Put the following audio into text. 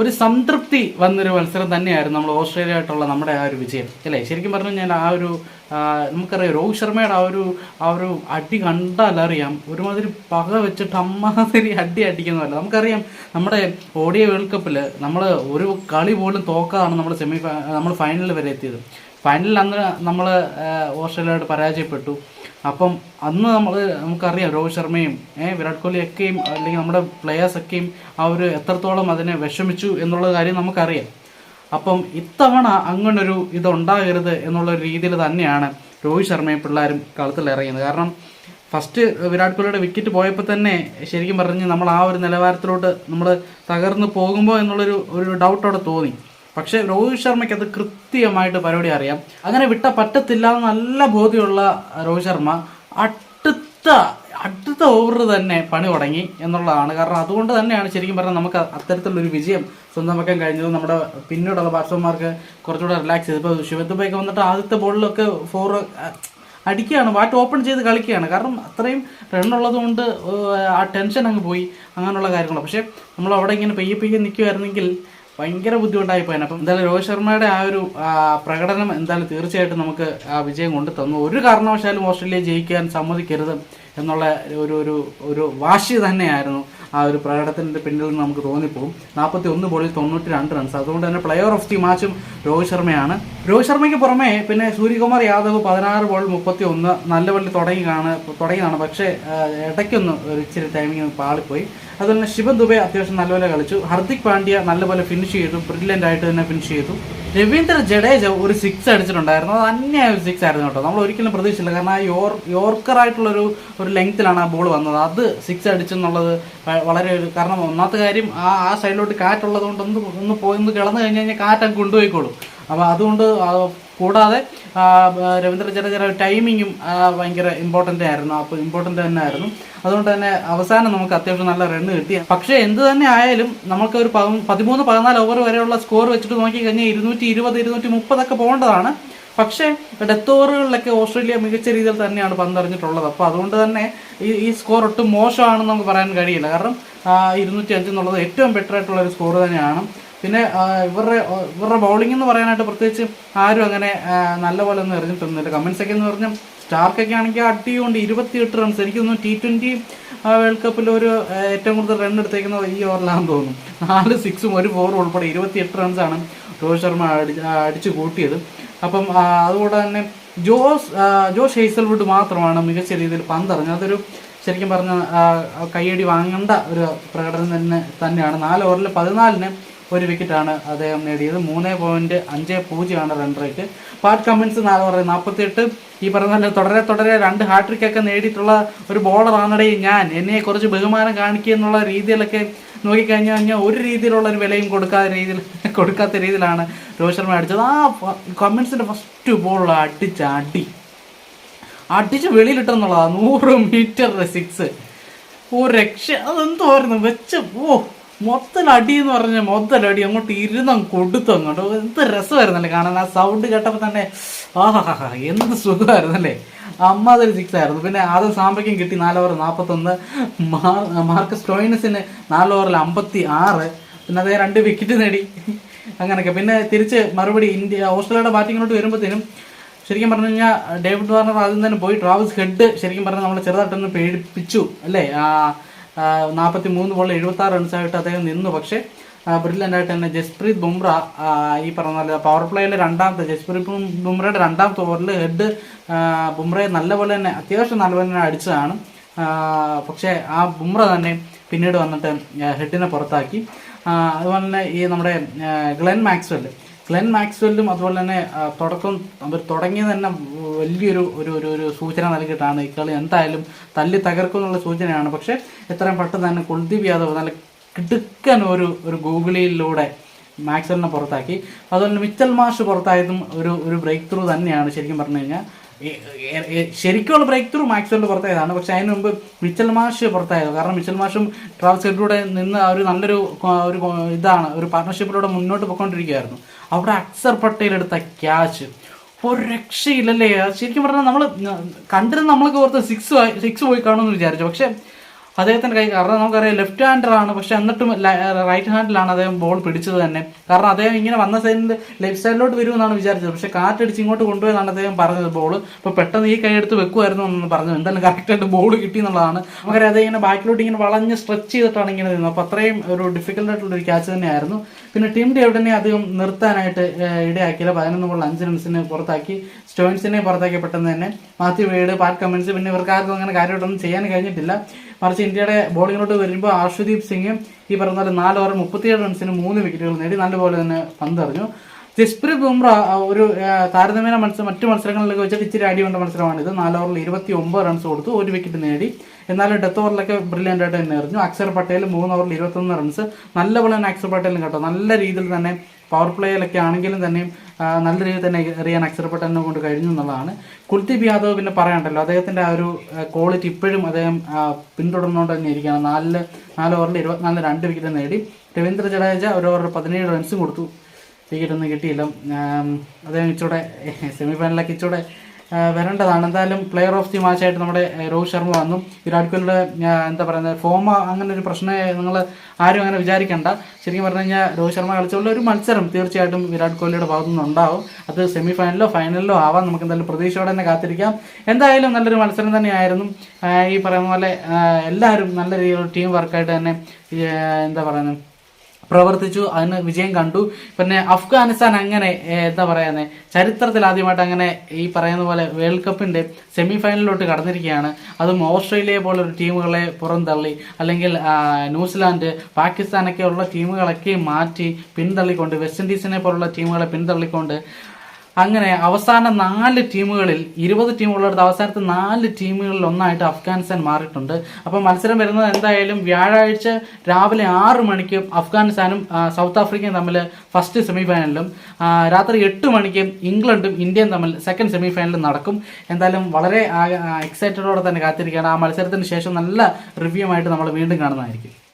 ഒരു സംതൃപ്തി വന്നൊരു മത്സരം തന്നെയായിരുന്നു നമ്മൾ ഓസ്ട്രേലിയ ആയിട്ടുള്ള നമ്മുടെ ആ ഒരു വിജയം. അല്ലേ? ശരിക്കും പറഞ്ഞു കഴിഞ്ഞാൽ ആ ഒരു നമുക്കറിയാം രോഹിത് ശർമ്മയുടെ ആ ഒരു ആ ഒരു അടി കണ്ടാലറിയാം ഒരുമാതിരി പക വെച്ചിട്ട് അമ്മാതിരി അടി അടിക്കുന്നതല്ല. നമുക്കറിയാം നമ്മുടെ ഓഡിയ വേൾഡ് കപ്പിൽ നമ്മൾ ഒരു കളി പോലും തോക്കാതാണ് നമ്മൾ സെമി നമ്മൾ ഫൈനലിൽ വരെ എത്തിയത്. ഫൈനലിൽ അന്ന് നമ്മൾ ഓസ്ട്രേലിയയോട് പരാജയപ്പെട്ടു. അപ്പം അന്ന് നമ്മൾ നമുക്കറിയാം രോഹിത് ശർമ്മയും വിരാട് കോഹ്ലിയൊക്കെയും അല്ലെങ്കിൽ നമ്മുടെ പ്ലെയേഴ്സൊക്കെയും ഒരു എത്രത്തോളം അതിനെ വിഷമിച്ചു എന്നുള്ള കാര്യം നമുക്കറിയാം. അപ്പം ഇത്തവണ അങ്ങനൊരു ഇതുണ്ടാകരുത് എന്നുള്ള രീതിയിൽ തന്നെയാണ് രോഹിത് ശർമ്മയും പിള്ളേരും കളത്തിൽ ഇറങ്ങിയത്. കാരണം ഫസ്റ്റ് വിരാട് കോഹ്ലിയുടെ വിക്കറ്റ് പോയപ്പോൾ തന്നെ ശരിക്കും പറഞ്ഞ് നമ്മൾ ആ ഒരു നിലവാരത്തിലോട്ട് നമ്മൾ തകർന്നു പോകുമ്പോൾ എന്നുള്ളൊരു ഒരു ഡൗട്ട് അവിടെ തോന്നി. പക്ഷേ രോഹിത് ശർമ്മയ്ക്ക് അത് കൃത്യമായിട്ട് പരിപാടി അറിയാം. അങ്ങനെ വിട്ട പറ്റത്തില്ല നല്ല ബോധ്യമുള്ള രോഹിത് ശർമ്മ അടുത്ത അടുത്ത ഓവർ തന്നെ പണി തുടങ്ങി എന്നുള്ളതാണ്. കാരണം അതുകൊണ്ട് തന്നെയാണ് ശരിക്കും പറഞ്ഞാൽ നമുക്ക് അത്തരത്തിലുള്ള ഒരു വിജയം സ്വന്തമാക്കാൻ കഴിഞ്ഞത്. നമ്മുടെ പിന്നീടുള്ള ബാറ്റ്സ്മാൻമാർക്ക് കുറച്ചുകൂടെ റിലാക്സ് ചെയ്ത്. ഇപ്പോൾ ശിവദുബൈക്ക് വന്നിട്ട് ആദ്യത്തെ ബോളിലൊക്കെ ഫോർ അടിക്കുകയാണ്. ബാറ്റ് ഓപ്പൺ ചെയ്ത് കളിക്കുകയാണ്. കാരണം അത്രയും റണ്ണുള്ളത് കൊണ്ട് ആ ടെൻഷൻ അങ്ങ് പോയി അങ്ങനെയുള്ള കാര്യങ്ങൾ പക്ഷേ നമ്മൾ അവിടെ ഇങ്ങനെ പെയ്യെ പെയ്യെ നിൽക്കുമായിരുന്നെങ്കിൽ ഭയങ്കര ബുദ്ധിമുട്ടായി പോയാൽ അപ്പം എന്തായാലും രോഹിത് ശർമ്മയുടെ ആ ഒരു പ്രകടനം എന്തായാലും തീർച്ചയായിട്ടും നമുക്ക് ആ വിജയം കൊണ്ട് തന്നു. ഒരു കാരണവശാലും ഓസ്ട്രേലിയ ജയിക്കാൻ സമ്മതിക്കരുത്. എന്നുള്ള ഒരു ഒരു ഒരു വാശി തന്നെയായിരുന്നു ആ ഒരു പ്രകടനത്തിന്റെ പിന്നിൽ നിന്ന് നമുക്ക് തോന്നിപ്പോകും നാൽപ്പത്തി ഒന്ന് ബോളിൽ തൊണ്ണൂറ്റി രണ്ട് റൺസ് അതുകൊണ്ട് തന്നെ പ്ലെയർ ഓഫ് ദി മാച്ചും രോഹിത് ശർമ്മയാണ്. രോഹിത് ശർമ്മയ്ക്ക് പുറമെ പിന്നെ സൂര്യകുമാർ യാദവ് പതിനാറ് ബോൾ മുപ്പത്തി ഒന്ന് നല്ല വള്ളി തുടങ്ങി കാണ തുടങ്ങിയതാണ്. പക്ഷേ ഇടയ്ക്കൊന്ന് ഒരു ഇച്ചിരി ടൈമിങ് പാളിപ്പോയി. അതുപോലെ തന്നെ ശിവൻ ദുബെ അത്യാവശ്യം നല്ലപോലെ കളിച്ചു. ഹർദിക് പാണ്ഡ്യ നല്ലപോലെ ഫിനിഷ് ചെയ്തു. ബ്രില്യന്റ് ആയിട്ട് തന്നെ ഫിനിഷ് ചെയ്തു. രവീന്ദ്ര ജഡേജ ഒരു സിക്സ് അടിച്ചിട്ടുണ്ടായിരുന്നു. അത് അന്യായ ഒരു സിക്സ് ആയിരുന്നു കേട്ടോ. നമ്മൾ ഒരിക്കലും പ്രതീക്ഷിച്ചില്ല. കാരണം ആ യോർ യോർക്കർ ആയിട്ടുള്ളൊരു ഒരു ലെങ്ത്തിലാണ് ആ ബോൾ വന്നത്. അത് സിക്സ് അടിച്ചെന്നുള്ളത് വളരെ ഒരു കാരണം. ഒന്നാമത്തെ കാര്യം ആ ആ സൈഡിലോട്ട് കാറ്റുള്ളത് കൊണ്ട് ഒന്ന് ഒന്ന് പോയി ഒന്ന് കിളന്ന് കഴിഞ്ഞ് കഴിഞ്ഞാൽ കാറ്റ് അങ്ങ് കൊണ്ടുപോയിക്കോളും. അപ്പോൾ അതുകൊണ്ട് കൂടാതെ രവീന്ദ്ര ജഡേജയുടെ ടൈമിങ്ങും ഭയങ്കര ഇമ്പോർട്ടന്റ് ആയിരുന്നു. അപ്പോൾ ഇമ്പോർട്ടന്റ് തന്നെ ആയിരുന്നു അതുകൊണ്ട് തന്നെ അവസാനം നമുക്ക് അത്യാവശ്യം നല്ല റണ്ണ് കിട്ടി. പക്ഷേ എന്ത് തന്നെ ആയാലും നമുക്ക് ഒരു പതി- പതിമൂന്ന് പതിനാല് ഓവർ വരെയുള്ള സ്കോർ വെച്ചിട്ട് നോക്കി കഴിഞ്ഞാൽ ഇരുന്നൂറ്റി ഇരുപത് ഇരുന്നൂറ്റി മുപ്പതൊക്കെ പോകേണ്ടതാണ്. പക്ഷേ ഡെത്ത് ഓവറുകളിലൊക്കെ ഓസ്ട്രേലിയ മികച്ച രീതിയിൽ തന്നെയാണ് പന്തറിഞ്ഞിട്ടുള്ളത്. അപ്പോൾ അതുകൊണ്ട് തന്നെ ഈ ഈ സ്കോർ ഒട്ടും മോശമാണെന്ന് നമുക്ക് പറയാൻ കഴിയില്ല. കാരണം ഇരുന്നൂറ്റി അഞ്ച് എന്നുള്ളത് ഏറ്റവും ബെറ്റർ ആയിട്ടുള്ള ഒരു സ്കോർ തന്നെയാണ്. പിന്നെ ഇവരുടെ ഇവരുടെ ബൗളിംഗ് എന്ന് പറയാനായിട്ട് പ്രത്യേകിച്ച് ആരും അങ്ങനെ നല്ലപോലെ ഒന്നും എറിഞ്ഞിട്ടൊന്നുമില്ല. കമൻസ് ഒക്കെ എന്ന് പറഞ്ഞാൽ സ്റ്റാർക്കൊക്കെ ആണെങ്കിൽ അടിയുണ്ട് ഇരുപത്തിയെട്ട് റൺസ് എനിക്കൊന്നും ടി ട്വന്റി വേൾഡ് കപ്പിൽ ഒരു ഏറ്റവും കൂടുതൽ റൺ എടുത്തേക്കുന്ന ഈ ഓവറിലാണെന്ന് തോന്നുന്നു. നാല് സിക്സും ഒരു ഫോറും ഉൾപ്പെടെ ഇരുപത്തിയെട്ട് റൺസാണ് രോഹിത് ശർമ്മ അടി അടിച്ചു കൂട്ടിയത്. അപ്പം അതുകൂടെ തന്നെ ജോസ് ജോസ് ഹേസൽവുഡ് മാത്രമാണ് മികച്ച രീതിയിൽ പന്തറിഞ്ഞത്. അതൊരു ശരിക്കും പറഞ്ഞ കൈയടി വാങ്ങേണ്ട ഒരു പ്രകടനം തന്നെ തന്നെയാണ്. നാല് ഓവറിൽ പതിനാലിന് ഒരു വിക്കറ്റാണ് അദ്ദേഹം നേടിയത്. മൂന്ന് പോയിന്റ് അഞ്ച് പൂജ്യമാണ് റൺ റേറ്റ് പാറ്റ് കമ്മിൻസ് നാല് ഓവറിൽ നാൽപ്പത്തിയെട്ട് ഈ പറഞ്ഞ തുടരെ തുടരെ രണ്ട് ഹാട്രിക് ഒക്കെ നേടിയിട്ടുള്ള ഒരു ബോളറാണടേ ഞാൻ. എന്നെ കുറച്ച് ബഹുമാനം കാണിക്കുക എന്നുള്ള രീതിയിലൊക്കെ നോക്കിക്കഴിഞ്ഞു കഴിഞ്ഞാൽ ഒരു രീതിയിലുള്ള ഒരു വിലയും കൊടുക്കാത്ത രീതിയിൽ കൊടുക്കാത്ത രീതിയിലാണ് രോഹിത് ശർമ്മ അടിച്ചത്. ആ കമ്മിൻസിന്റെ ഫസ്റ്റ് ബോൾ അടിച്ച അടി. അടിച്ച് വെളിയിലിട്ടെന്നുള്ളതാണ് നൂറ് മീറ്റർ സിക്സ് ഓ രക്ഷ. അതെന്തുമായിരുന്നു വെച്ച് ഓ മൊത്തം അടി എന്ന് പറഞ്ഞ മൊത്തം അടി അങ്ങോട്ട് ഇരുന്ന് കൊടുത്തു അങ്ങോട്ട് എന്ത് രസമായിരുന്നല്ലേ കാണാൻ. ആ സൗണ്ട് കേട്ടപ്പോൾ തന്നെ ആഹാഹാ എന്ത് സുഖമായിരുന്നല്ലേ. അമ്മാതിരി സിക്സ് ആയിരുന്നു. പിന്നെ അത് സാമ്പയ്ക്കും കിട്ടി നാല് ഓവർ നാൽപ്പത്തൊന്ന് മാർക്കസ് ടോയിനസിന് നാല് ഓവറിൽ അമ്പത്തി ആറ് പിന്നെ അതേ രണ്ട് വിക്കറ്റ് നേടി. അങ്ങനെയൊക്കെ പിന്നെ തിരിച്ച് മറുപടി ഇന്ത്യ ഓസ്ട്രേലിയയുടെ ബാറ്റിങ്ങിലോട്ട് വരുമ്പോഴത്തേനും ശരിക്കും പറഞ്ഞു കഴിഞ്ഞാൽ ഡേവിഡ് വാർണർ ആദ്യം തന്നെ പോയി ട്രാവൽസ് ഹെഡ് ശരിക്കും പറഞ്ഞാൽ നമ്മൾ ചെറുതായിട്ടൊന്ന് പേടിപ്പിച്ചു അല്ലേ? നാൽപ്പത്തി മൂന്ന് ബോളിൽ എഴുപത്തി ആറ് റൺസായിട്ട് അദ്ദേഹം നിന്നു. പക്ഷേ ബ്രില്യന്റായിട്ട് തന്നെ ജസ്പ്രീത് ബുംറ ഈ പറഞ്ഞ പവർ പ്ലേയിലെ രണ്ടാമത്തെ ജസ്പ്രീത് ബുംറയുടെ രണ്ടാമത്തെ ഓവറിൽ ഹെഡ് ബുംറയെ നല്ലപോലെ തന്നെ അത്യാവശ്യം നല്ലപോലെ തന്നെ അടിച്ചതാണ്. പക്ഷേ ആ ബുംറ തന്നെ പിന്നീട് വന്നിട്ട് ഹെഡിനെ പുറത്താക്കി. അതുപോലെ തന്നെ ഈ നമ്മുടെ ഗ്ലെൻ മാക്സ്വെൽ ഗ്ലെൻ മാക്സ്വെല്ലും അതുപോലെ തന്നെ തുടക്കം അവർ തുടങ്ങിയത് തന്നെ വലിയൊരു ഒരു ഒരു ഒരു സൂചന നൽകിയിട്ടാണ് ഈ കളി. എന്തായാലും തല്ലി തകർക്കും എന്നുള്ള സൂചനയാണ്. പക്ഷേ എത്രയും പെട്ടെന്ന് തന്നെ കുൽദീപ് യാദവ് നല്ല കിടുക്കൻ ഒരു ഒരു ഗൂഗിളിയിലൂടെ മാക്സ്വെല്ലിനെ പുറത്താക്കി. അതുപോലെ മിച്ചൽ മാഷ് പുറത്തായതും ഒരു ഒരു ബ്രേക്ക് ത്രൂ തന്നെയാണ് ശരിക്കും പറഞ്ഞു കഴിഞ്ഞാൽ. ശരിക്കുള്ള ബ്രേക്ക് ത്രൂ മാക്സ്വലിന്റെ പുറത്തായതാണ്. പക്ഷെ അതിന് മുമ്പ് മിച്ചൽ മാഷ് പുറത്തായത് കാരണം മിച്ചൽ മാഷും ട്രാവൽസ് ഹെഡിലൂടെ നിന്ന് ഒരു നല്ലൊരു ഒരു ഇതാണ്. ഒരു പാർട്ണർഷിപ്പിലൂടെ മുന്നോട്ട് പോയിക്കൊണ്ടിരിക്കുകയായിരുന്നു. അവിടെ അക്സർ പട്ടേൽ എടുത്ത ക്യാച്ച് ഒരു രക്ഷയില്ലല്ലേ? ശരിക്കും പറഞ്ഞാൽ നമ്മൾ കണ്ടിരുന്ന നമ്മളൊക്കെ ഓർത്ത് സിക്സ് സിക്സ് പോയി കാണുമെന്ന് വിചാരിച്ചു. പക്ഷെ അദ്ദേഹത്തിന്റെ കൈ കാരണം നമുക്കറിയാം ലെഫ്റ്റ് ഹാൻഡർ ആണ്. പക്ഷെ എന്നിട്ടും റൈറ്റ് ഹാൻഡിലാണ് അദ്ദേഹം ബോൾ പിടിച്ചത് തന്നെ. കാരണം അദ്ദേഹം ഇങ്ങനെ വന്ന സൈഡിൽ ലെഫ്റ്റ് സൈഡിലോട്ട് വരുമെന്നാണ് വിചാരിച്ചത്. പക്ഷെ കാറ്റടിച്ച് ഇങ്ങോട്ട് കൊണ്ടുപോയെന്നാണ് അദ്ദേഹം പറഞ്ഞത് ബോൾ അപ്പോൾ പെട്ടെന്ന് ഈ കൈ എടുത്ത് വെക്കുമായിരുന്നു എന്ന് പറഞ്ഞു. എന്തായാലും കറക്റ്റായിട്ട് ബോൾ കിട്ടി എന്നുള്ളതാണ്. നമുക്കറിയാം അദ്ദേഹം ഇങ്ങനെ ബാക്കിലോട്ട് ഇങ്ങനെ വളഞ്ഞ് സ്ട്രെച്ച് ചെയ്തിട്ടാണ് ഇങ്ങനെ നിന്നത്. അപ്പോൾ അത്രയും ഒരു ഡിഫിക്കൽട്ട് ആയിട്ടുള്ള ഒരു ക്യാച്ച് തന്നെയായിരുന്നു. പിന്നെ ടീം ഡേവിഡിനെ അധികം നിർത്താനായിട്ട് ഇടയാക്കിയില്ല. പതിനൊന്ന് ബോൾ അഞ്ച് റൺസിന് പുറത്താക്കി. സ്റ്റോയിൻസിനെ പുറത്താക്കി പെട്ടെന്ന് തന്നെ. മാത്യു വേഡ് പാറ്റ് കമൻസ് പിന്നെ ഇവർക്ക് ആർക്കും അങ്ങനെ കാര്യമായിട്ടൊന്നും ചെയ്യാൻ കഴിഞ്ഞിട്ടില്ല. മറിച്ച് ഇന്ത്യയുടെ ബോളിങ്ങിലോട്ട് വരുമ്പോൾ ആർഷദീപ് സിംഗ് ഈ പറഞ്ഞ നാല് ഓവർ മുപ്പത്തിയേഴ് റൺസിന് മൂന്ന് വിക്കറ്റുകൾ നേടി. നല്ലപോലെ തന്നെ പന്തെറിഞ്ഞു. ജസ്പ്രീത് ബുംറ ഒരു താരതമ്യ മത്സരം മറ്റു മത്സരങ്ങളിലൊക്കെ വെച്ചിട്ട് ഇച്ചിരി അടികൊണ്ട മത്സരമാണിത് നാല് ഓവറിൽ ഇരുപത്തി ഒമ്പത് റൺസ് കൊടുത്തു ഒരു വിക്കറ്റ് നേടി. എന്നാലും ഡെത്ത് ഓവറിലൊക്കെ ബ്രില്യന്റ് ആയിട്ട് തന്നെ എറിഞ്ഞു. അക്ഷർ പട്ടേൽ മൂന്ന് ഓവറിൽ ഇരുപത്തൊന്ന് റൺസ് നല്ല പോലെ തന്നെ അക്ഷർ പട്ടേലും കേട്ടോ. നല്ല രീതിയിൽ തന്നെ പവർ പ്ലേയിലൊക്കെ ആണെങ്കിലും തന്നെയും നല്ല രീതിയിൽ തന്നെ എറിയാൻ അക്ഷർ പട്ടേലിനെ കൊണ്ട് കഴിഞ്ഞു എന്നുള്ളതാണ്. കുൽദീപ് യാദവ് പിന്നെ പറയണ്ടല്ലോ അദ്ദേഹത്തിന്റെ ആ ഒരു ക്വാളിറ്റി ഇപ്പോഴും അദ്ദേഹം പിന്തുടർന്നുകൊണ്ട് തന്നെ ഇരിക്കുകയാണ്. നാലിൽ നാല് ഓവറിൽ ഇരുപത്തിനാല് രണ്ട് വിക്കറ്റ് നേടി. രവീന്ദ്ര ജഡേജ ഒരു ഓവറിൽ പതിനേഴ് റൺസും കൊടുത്തു. വിക്കറ്റ് ഒന്നും കിട്ടിയില്ല അദ്ദേഹം ഇച്ചൂടെ സെമി ഫൈനലിലൊക്കെ ഇച്ചൂടെ വരേണ്ടതാണ്. എന്തായാലും പ്ലെയർ ഓഫ് ദി മാച്ചായിട്ട് നമ്മുടെ രോഹിത് ശർമ്മ വന്നു. വിരാട് കോഹ്ലിയുടെ എന്താ പറയുന്നത് ഫോം അങ്ങനെ ഒരു പ്രശ്നം നിങ്ങൾ ആരും അങ്ങനെ വിചാരിക്കേണ്ട. ശരിക്കും പറഞ്ഞു കഴിഞ്ഞാൽ രോഹിത് ശർമ്മ കളിച്ചുള്ള ഒരു മത്സരം തീർച്ചയായിട്ടും വിരാട് കോഹ്ലിയുടെ ഭാഗത്തു നിന്നുണ്ടാവും അത് സെമി ഫൈനലിലോ ഫൈനലിലോ ആവാം. നമുക്ക് എന്തായാലും പ്രതീക്ഷയോടെ തന്നെ കാത്തിരിക്കാം. എന്തായാലും നല്ലൊരു മത്സരം തന്നെയായിരുന്നു. ഈ പറയുന്ന പോലെ എല്ലാവരും നല്ല രീതിയിലുള്ള ടീം വർക്കായിട്ട് തന്നെ എന്താ പറയുന്നത് പ്രവർത്തിച്ചു അതിന് വിജയം കണ്ടു. പിന്നെ അഫ്ഗാനിസ്ഥാൻ അങ്ങനെ എന്താ പറയുന്നത് ചരിത്രത്തിൽ ആദ്യമായിട്ട് അങ്ങനെ ഈ പറയുന്ന പോലെ വേൾഡ് കപ്പിന്റെ സെമി ഫൈനലിലോട്ട് കടന്നിരിക്കുകയാണ്. അതും ഓസ്ട്രേലിയ പോലൊരു ടീമുകളെ പുറന്തള്ളി അല്ലെങ്കിൽ ന്യൂസിലാൻഡ് പാകിസ്ഥാനൊക്കെ ഉള്ള ടീമുകളൊക്കെ മാറ്റി പിന്തള്ളിക്കൊണ്ട് വെസ്റ്റ് ഇൻഡീസിനെ പോലുള്ള ടീമുകളെ പിന്തള്ളിക്കൊണ്ട് അങ്ങനെ അവസാന നാല് ടീമുകളിൽ ഇരുപത് ടീമുള്ളടുത്ത് അവസാനത്തെ നാല് ടീമുകളിൽ ഒന്നായിട്ട് അഫ്ഗാനിസ്ഥാൻ മാറിയിട്ടുണ്ട്. അപ്പോൾ മത്സരം വരുന്നത് എന്തായാലും വ്യാഴാഴ്ച രാവിലെ ആറ് മണിക്ക് അഫ്ഗാനിസ്ഥാനും സൗത്ത് ആഫ്രിക്കയും തമ്മിൽ ഫസ്റ്റ് സെമിഫൈനലിലും രാത്രി എട്ട് മണിക്ക് ഇംഗ്ലണ്ടും ഇന്ത്യയും തമ്മിൽ സെക്കൻഡ് സെമിഫൈനലും നടക്കും. എന്തായാലും വളരെ എക്സൈറ്റഡോടെ തന്നെ കാത്തിരിക്കുകയാണ്. ആ മത്സരത്തിന് ശേഷം നല്ല റിവ്യൂ ആയിട്ട് നമ്മൾ വീണ്ടും കാണുന്നതായിരിക്കും.